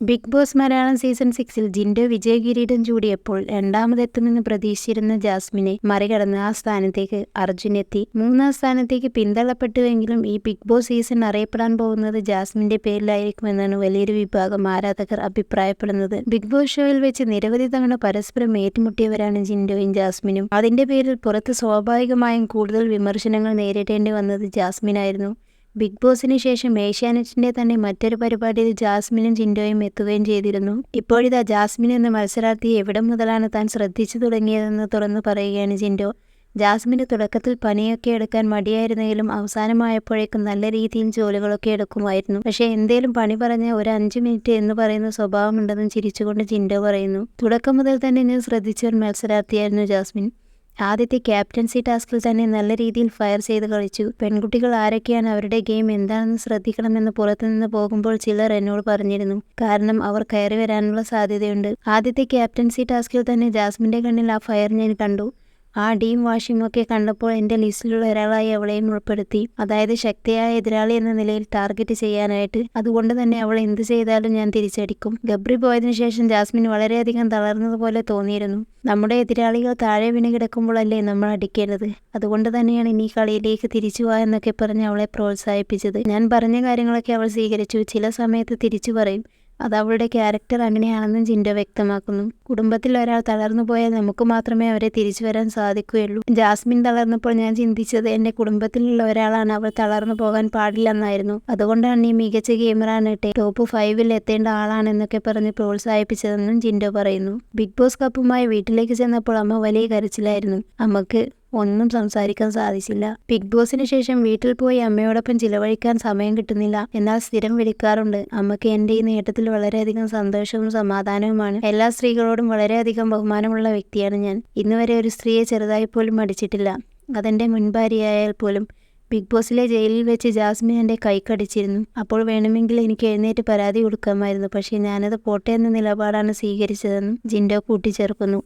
Big boss Malayalam season സിക്സിൽ ജിൻഡോ വിജയകിരീടം ചൂടിയപ്പോൾ രണ്ടാമതെത്തുമെന്ന് പ്രതീക്ഷിച്ചിരുന്ന ജാസ്മിനെ മറികടന്ന് ആ സ്ഥാനത്തേക്ക് അർജുൻ എത്തി മൂന്നാം സ്ഥാനത്തേക്ക് പിന്തള്ളപ്പെട്ടുവെങ്കിലും ഈ ബിഗ് ബോസ് സീസൺ അറിയപ്പെടാൻ പോകുന്നത് ജാസ്മിന്റെ പേരിലായിരിക്കുമെന്നാണ് വലിയൊരു വിഭാഗം ആരാധകർ അഭിപ്രായപ്പെടുന്നത്. ബിഗ് ബോസ് ഷോയിൽ വെച്ച് നിരവധി തവണ പരസ്പരം ഏറ്റുമുട്ടിയവരാണ് ജിൻഡോയും ജാസ്മിനും. അതിന്റെ പേരിൽ പുറത്ത് സ്വാഭാവികമായും കൂടുതൽ വിമർശനങ്ങൾ നേരിടേണ്ടി വന്നത് ജാസ്മിനായിരുന്നു. ബിഗ് ബോസിന് ശേഷം ഏഷ്യാനെറ്റിന്റെ തന്നെ മറ്റൊരു പരിപാടിയിൽ ജാസ്മിനും ജിൻഡോയും എത്തുകയും ചെയ്തിരുന്നു. ഇപ്പോഴിതാ ജാസ്മിൻ എന്ന മത്സരാർത്ഥി എവിടെ മുതലാണ് താൻ ശ്രദ്ധിച്ചു തുടങ്ങിയതെന്ന് തുറന്നു പറയുകയാണ് ജിൻഡോ ജാസ്മിന് തുടക്കത്തിൽ പണിയൊക്കെ എടുക്കാൻ മടിയായിരുന്നെങ്കിലും അവസാനമായപ്പോഴേക്കും നല്ല രീതിയിൽ ജോലികളൊക്കെ എടുക്കുമായിരുന്നു. പക്ഷേ എന്തേലും പണി പറഞ്ഞ ഒരു അഞ്ച് മിനിറ്റ് എന്ന് പറയുന്ന സ്വഭാവമുണ്ടെന്നും ചിരിച്ചുകൊണ്ട് ജിൻഡോ പറയുന്നു. തുടക്കം മുതൽ തന്നെ ഞാൻ ശ്രദ്ധിച്ച ഒരു മത്സരാർത്ഥിയായിരുന്നു ജാസ്മിൻ. ആദ്യത്തെ ക്യാപ്റ്റൻസി ടാസ്കിൽ തന്നെ നല്ല രീതിയിൽ ഫയർ ചെയ്ത് കളിച്ചു. പെൺകുട്ടികൾ ആരൊക്കെയാണ് അവരുടെ ഗെയിം എന്താണെന്ന് ശ്രദ്ധിക്കണമെന്ന് പുറത്തുനിന്ന് പോകുമ്പോൾ ചിലർ എന്നോട് പറഞ്ഞിരുന്നു. കാരണം അവർ കയറി വരാനുള്ള സാധ്യതയുണ്ട്. ആദ്യത്തെ ക്യാപ്റ്റൻസി ടാസ്കിൽ തന്നെ ജാസ്മിന്റെ കണ്ണിൽ ആ ഫയർ ഞാൻ കണ്ടു. ആ ഡീം വാഷിംഗ് ഒക്കെ കണ്ടപ്പോൾ എന്റെ ലിസ്റ്റിലുള്ള ഒരാളായി അവളെയും ഉൾപ്പെടുത്തി അതായത് ശക്തിയായ എതിരാളി എന്ന നിലയിൽ ടാർഗറ്റ് ചെയ്യാനായിട്ട്. അതുകൊണ്ട് തന്നെ അവൾ എന്ത് ചെയ്താലും ഞാൻ തിരിച്ചടിക്കും. ഗബ്രി പോയതിനു ശേഷം ജാസ്മിൻ വളരെയധികം തളർന്നതുപോലെ തോന്നിയിരുന്നു. നമ്മുടെ എതിരാളികൾ താഴെ വീണ് കിടക്കുമ്പോഴല്ലേ നമ്മൾ അടിക്കേണ്ടത്? അതുകൊണ്ട് തന്നെയാണ് ഇനി കളിയിലേക്ക് തിരിച്ചു പോവാ എന്നൊക്കെ പറഞ്ഞ് അവളെ പ്രോത്സാഹിപ്പിച്ചത്. ഞാൻ പറഞ്ഞ കാര്യങ്ങളൊക്കെ അവൾ സ്വീകരിച്ചു. ചില സമയത്ത് തിരിച്ചു പറയും. അത് അവളുടെ ക്യാരക്ടർ അങ്ങനെയാണെന്നും ചിന്ത വ്യക്തമാക്കുന്നു. കുടുംബത്തിൽ ഒരാൾ തളർന്നു പോയാൽ നമുക്ക് മാത്രമേ അവരെ തിരിച്ചു വരാൻ സാധിക്കുകയുള്ളൂ. ജാസ്മിൻ തളർന്നപ്പോൾ ഞാൻ ചിന്തിച്ചത് എന്റെ കുടുംബത്തിലുള്ള ഒരാളാണ് അവൾ തളർന്നു പോകാൻ പാടില്ലെന്നായിരുന്നു. അതുകൊണ്ടാണ് ഈ മികച്ച ഗെയിമറാണ് ടോപ്പ് ഫൈവിൽ എത്തേണ്ട ആളാണെന്നൊക്കെ പറഞ്ഞ് പ്രോത്സാഹിപ്പിച്ചതെന്നും ജിൻഡോ പറയുന്നു. ബിഗ് ബോസ് കപ്പുമായി വീട്ടിലേക്ക് ചെന്നപ്പോൾ അമ്മ വലിയ കരച്ചിലായിരുന്നു. അമ്മയ്ക്ക് ഒന്നും സംസാരിക്കാൻ സാധിച്ചില്ല. ബിഗ് ബോസിന് ശേഷം വീട്ടിൽ പോയി അമ്മയോടൊപ്പം ചിലവഴിക്കാൻ സമയം കിട്ടുന്നില്ല. എന്നാൽ സ്ഥിരം വിളിക്കാറുണ്ട്. അമ്മയ്ക്ക് എന്റെ ഈ നേട്ടത്തിൽ വളരെയധികം സന്തോഷവും സമാധാനവുമാണ്. എല്ലാ സ്ത്രീകളോടും വളരെയധികം ബഹുമാനമുള്ള വ്യക്തിയാണ് ഞാൻ. ഇന്നുവരെ ഒരു സ്ത്രീയെ ചെറുതായി പോലും അടിച്ചിട്ടില്ല അതെന്റെ മുൻഭാര്യയായാൽ പോലും ബിഗ് ബോസിലെ ജയിലിൽ വെച്ച് ജാസ്മിൻ എന്റെ കൈക്കടിച്ചിരുന്നു അപ്പോൾ വേണമെങ്കിൽ എനിക്ക് എഴുന്നേറ്റ് പരാതി കൊടുക്കാമായിരുന്നു. പക്ഷേ ഞാനത് പോട്ടെ എന്ന നിലപാടാണ് സ്വീകരിച്ചതെന്നും ജിൻഡോ കൂട്ടിച്ചേർക്കുന്നു.